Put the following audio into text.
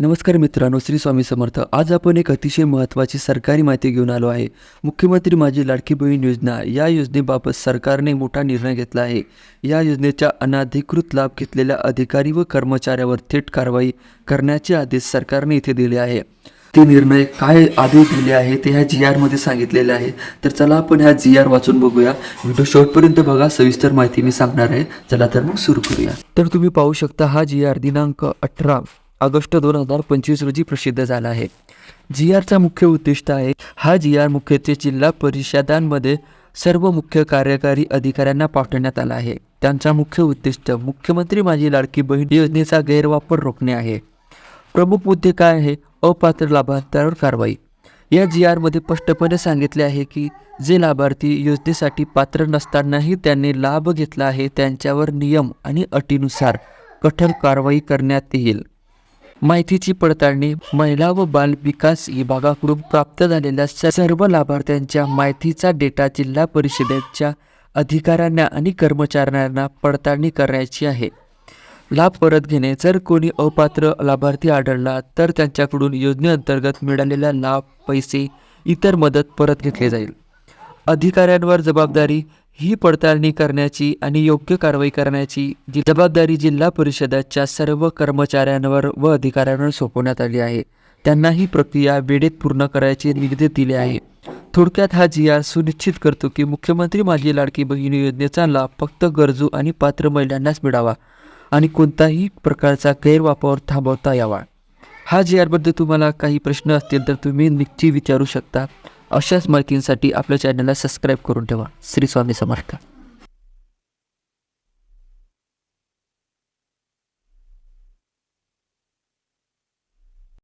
नमस्कार मित्रांनो श्री स्वामी समर्थ. आज आपण एक अतिशय महत्त्वाची सरकारी माहिती घेऊन आलो आहे. मुख्यमंत्री माझी लाडकी बहीण योजना. या योजनेबाबत सरकारने मोठा निर्णय घेतला आहे. या योजनेचा अनाधिकृत लाभ घेतलेल्या अधिकारी व कर्मचाऱ्यावर थेट कारवाई करण्याचे आदेश सरकारने इथे दिले आहे. ते निर्णय काय आदेश दिले आहे ते ह्या जी आरमध्ये सांगितलेले आहे. तर चला आपण ह्या जी आर वाचून बघूया. व्हिडिओ शेवटपर्यंत बघा. सविस्तर माहिती मी सांगणार आहे. चला तर मग सुरू करूया. तर तुम्ही पाहू शकता हा जी आर दिनांक अठरा ऑगस्ट दोन हजार पंचवीस रोजी प्रसिद्ध झाला आहे. जी आरचा मुख्य उद्दिष्ट आहे हा जी आर मुख्यत्वे जिल्हा परिषदांमध्ये सर्व मुख्य कार्यकारी अधिकाऱ्यांना पाठवण्यात आला आहे. त्यांचा मुख्य उद्दिष्ट मुख्यमंत्री माझी लाडकी बहीण योजनेचा गैरवापर रोखणे आहे. प्रमुख मुद्दे काय आहे? अपात्र लाभार्थ्यांवर कारवाई. या जी आरमध्ये स्पष्टपणे सांगितले आहे की जे लाभार्थी योजनेसाठी पात्र नसतानाही त्यांनी लाभ घेतला आहे त्यांच्यावर नियम आणि अटीनुसार कठोर कारवाई करण्यात येईल. माहितीची पडताळणी महिला व बाल विकास विभागाकडून प्राप्त झालेल्या स- सर्व लाभार्थ्यांच्या माहितीचा डेटा जिल्हा परिषदेच्या अधिकाऱ्यांना आणि कर्मचाऱ्यांना पडताळणी करायची आहे. लाभ परत घेणे जर कोणी अपात्र लाभार्थी आढळला तर त्यांच्याकडून योजनेअंतर्गत मिळालेला लाभ पैसे इतर मदत परत घेतले जाईल. अधिकाऱ्यांवर जबाबदारी ही पडताळणी करण्याची आणि योग्य कारवाई करण्याची जी जबाबदारी जिल्हा परिषदाच्या सर्व कर्मचाऱ्यांवर व अधिकाऱ्यांवर सोपवण्यात आली आहे. त्यांना ही प्रक्रिया वेळेत पूर्ण करायचे निर्देश दिले आहे थोडक्यात हा जी आर सुनिश्चित करतो की मुख्यमंत्री माझी लाडकी बहीण योजनेचा लाभ फक्त गरजू आणि पात्र महिलांनाच मिळावा आणि कोणताही प्रकारचा गैरवापर थांबवता यावा. हा जी आरबद्दल तुम्हाला काही प्रश्न असतील तर तुम्ही नक्की विचारू शकता. अशाच माहितींसाठी आपल्या चॅनलला सबस्क्राईब करून ठेवा. श्री स्वामी समर्थ.